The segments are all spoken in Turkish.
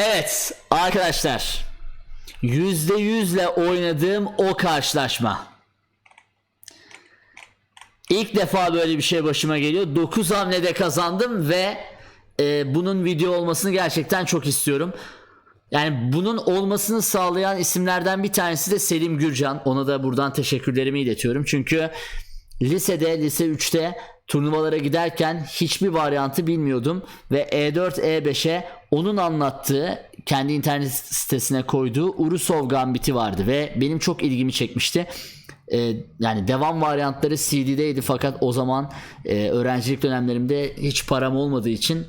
Evet arkadaşlar. %100'le oynadığım o karşılaşma. İlk defa böyle bir şey başıma geliyor. 9 hamlede kazandım ve e, bunun video olmasını gerçekten çok istiyorum. Yani bunun olmasını sağlayan isimlerden bir tanesi de Selim Gürcan. Ona da buradan teşekkürlerimi iletiyorum. Çünkü lisede, lise 3'te turnuvalara giderken hiçbir varyantı bilmiyordum. Ve E E4, E5'e onun anlattığı, kendi internet sitesine koyduğu Urusov Gambit'i vardı. Ve benim çok ilgimi çekmişti. Ee, yani devam varyantları CD'deydi fakat o zaman e, öğrencilik dönemlerimde hiç param olmadığı için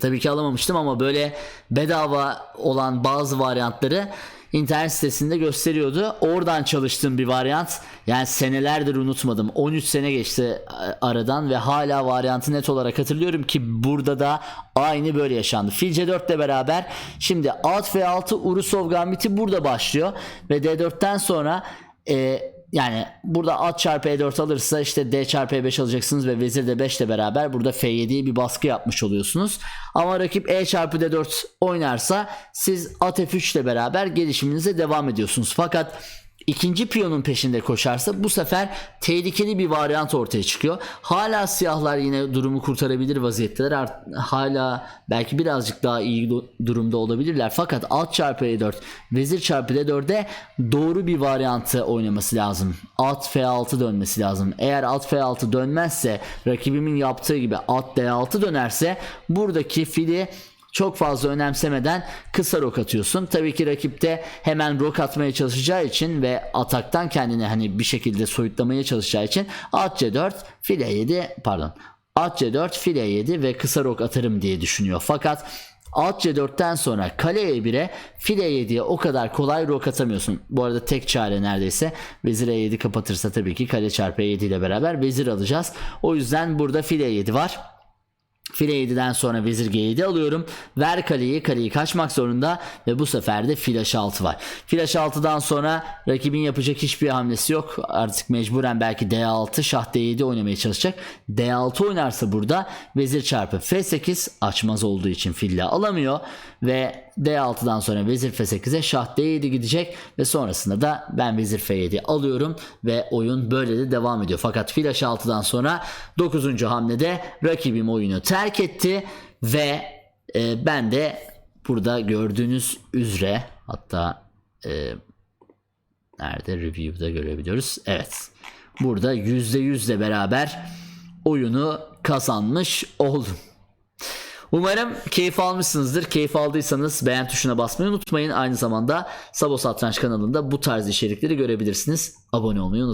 Tabii ki alamamıştım ama böyle bedava olan bazı varyantları internet sitesinde gösteriyordu. Oradan çalıştığım bir varyant. Yani senelerdir unutmadım. 13 sene geçti aradan ve hala varyantı net olarak hatırlıyorum ki burada da aynı böyle yaşandı. Filce 4 ile beraber şimdi alt F6 Urusov Gambit'i burada başlıyor ve D4'ten sonra e, yani burada at çarpı E4 alırsa işte D çarpı E5 alacaksınız ve vezir de 5 ile beraber burada F7'ye bir baskı yapmış oluyorsunuz. Ama rakip E çarpı D4 oynarsa siz at F3 ile beraber gelişiminize devam ediyorsunuz. Fakat ikinci piyonun peşinde koşarsa bu sefer tehlikeli bir varyant ortaya çıkıyor. Hala siyahlar yine durumu kurtarabilir vaziyetteler. Art- hala belki birazcık daha iyi du- durumda olabilirler. Fakat alt çarpı E4, vezir çarpı D4'e doğru bir varyantı oynaması lazım. At F6 dönmesi lazım. Eğer at F6 dönmezse rakibimin yaptığı gibi at D6 dönerse buradaki fili çok fazla önemsemeden kısa rok atıyorsun. Tabii ki rakip de hemen rok atmaya çalışacağı için ve ataktan kendini hani bir şekilde soyutlamaya çalışacağı için at C4 file 7 pardon at C4 file 7 ve kısa rok atarım diye düşünüyor. Fakat Alt C4'ten sonra kale E1'e file 7'ye o kadar kolay rok atamıyorsun. Bu arada tek çare neredeyse vezir E7 kapatırsa tabii ki kale çarpı E7 ile beraber vezir alacağız. O yüzden burada file 7 var. File 7'den sonra vezir G7 alıyorum. Ver kaleyi. Kaleyi kaçmak zorunda ve bu sefer de fil H6 var. Fil H6'dan sonra rakibin yapacak hiçbir hamlesi yok. Artık mecburen belki D6 şah D7 oynamaya çalışacak. D6 oynarsa burada vezir çarpı F8 açmaz olduğu için fille alamıyor ve D6'dan sonra vezir F8'e şah D7 gidecek ve sonrasında da ben vezir F7 alıyorum ve oyun böyle de devam ediyor. Fakat fil H6'dan sonra 9. hamlede rakibim oyunu terk etti ve e, ben de burada gördüğünüz üzere hatta e, nerede review'da görebiliyoruz. Evet. Burada %100 ile beraber oyunu kazanmış oldum. Umarım keyif almışsınızdır. Keyif aldıysanız beğen tuşuna basmayı unutmayın. Aynı zamanda Sabo Satranç kanalında bu tarz içerikleri görebilirsiniz. Abone olmayı unutmayın.